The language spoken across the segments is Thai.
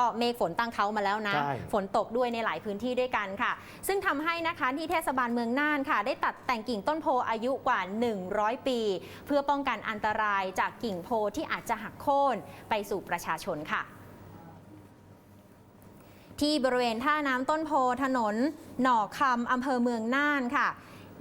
ก็เมฆฝนตั้งเขามาแล้วนะ ใช่ ฝนตกด้วยในหลายพื้นที่ด้วยกันค่ะ ซึ่งทำให้นะคะที่เทศบาลเมืองน่านค่ะ ได้ตัดแต่งกิ่งต้นโพอายุกว่า 100 ปี เพื่อป้องกันอันตรายจากกิ่งโพที่อาจจะหักโค่นไปสู่ประชาชนค่ะ ที่บริเวณท่าน้ำต้นโพถนน หน่อคำอำเภอเมืองน่านค่ะ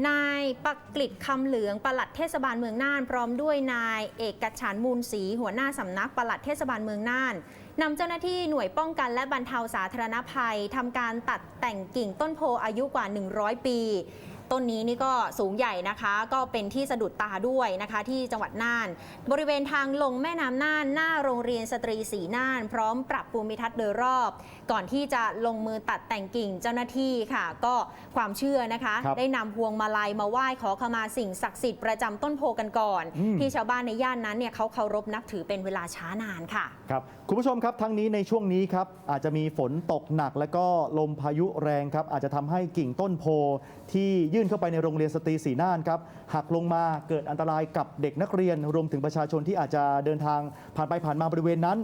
นายปักกลิดคำเหลืองปลัดเทศบาลเมืองน่าน พร้อมด้วยนายเอกฉันมูลศรีหัวหน้าสำนักปลัดเทศบาลเมืองน่านนำเจ้าหน้าที่หน่วยป้องกันและบรรเทาสาธารณภัยทำการตัดแต่งกิ่งต้นโพอายุกว่า 100 ปี ต้นนี้นี่ก็สูงใหญ่นะคะ ก็เป็นที่สะดุดตาด้วยนะคะ ที่จังหวัดน่าน บริเวณทางลงแม่น้ำน่านหน้าโรงเรียนสตรีสีน่าน พร้อมปรับภูมิทัศน์โดยรอบ ก่อนที่จะลงมือตัดแต่งกิ่งเจ้าหน้าที่ค่ะ ก็ความเชื่อนะคะครับได้นำพวงมาลัยมาไหว้ขอขมาสิ่งศักดิ์สิทธิ์ประจำต้นโพกันก่อนอืมที่ชาวบ้านในย่านนั้นเนี่ยเขาเคารพนับถือเป็นเวลาช้านานค่ะครับคุณผู้ชมครับทั้งนี้ในช่วงนี้ครับอาจจะมีฝนตกหนักและก็ลมพายุแรงครับอาจจะทำให้กิ่งต้นโพที่ยื่นเข้าไปในโรงเรียนสตรีสีน่านครับหักลงมาเกิดอันตรายกับเด็กนักเรียน รวมถึงประชาชนที่อาจจะเดินทางผ่านไปผ่านมาบริเวณนั้น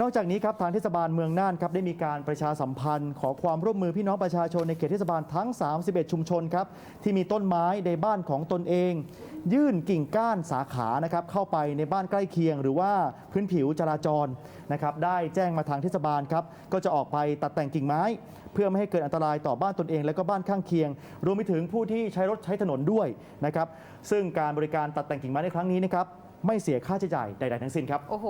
นอกจากนี้ครับทางเทศบาลเมืองน่านครับได้มีการประชาสัมพันธ์ ขอความร่วมมือพี่น้องประชาชนในเขตเทศบาลทั้ง 31 ชุมชนครับที่มีต้นไม้ในบ้านของตนเอง ยื่นกิ่งก้านสาขานะครับเข้าไปในบ้านใกล้เคียง หรือว่าพื้นผิวจราจรนะครับได้แจ้งมาทางเทศบาลครับก็จะออกไปตัดแต่งกิ่งไม้ เพื่อไม่ให้เกิดอันตรายต่อบ้านตนเอง และก็บ้านข้างเคียง รวมไปถึงผู้ที่ใช้รถใช้ถนนด้วยนะครับซึ่งการบริการตัดแต่งกิ่งไม้ในครั้งนี้นะครับไม่เสียค่าใช้จ่ายใดๆทั้งสิ้นครับ โอ้โห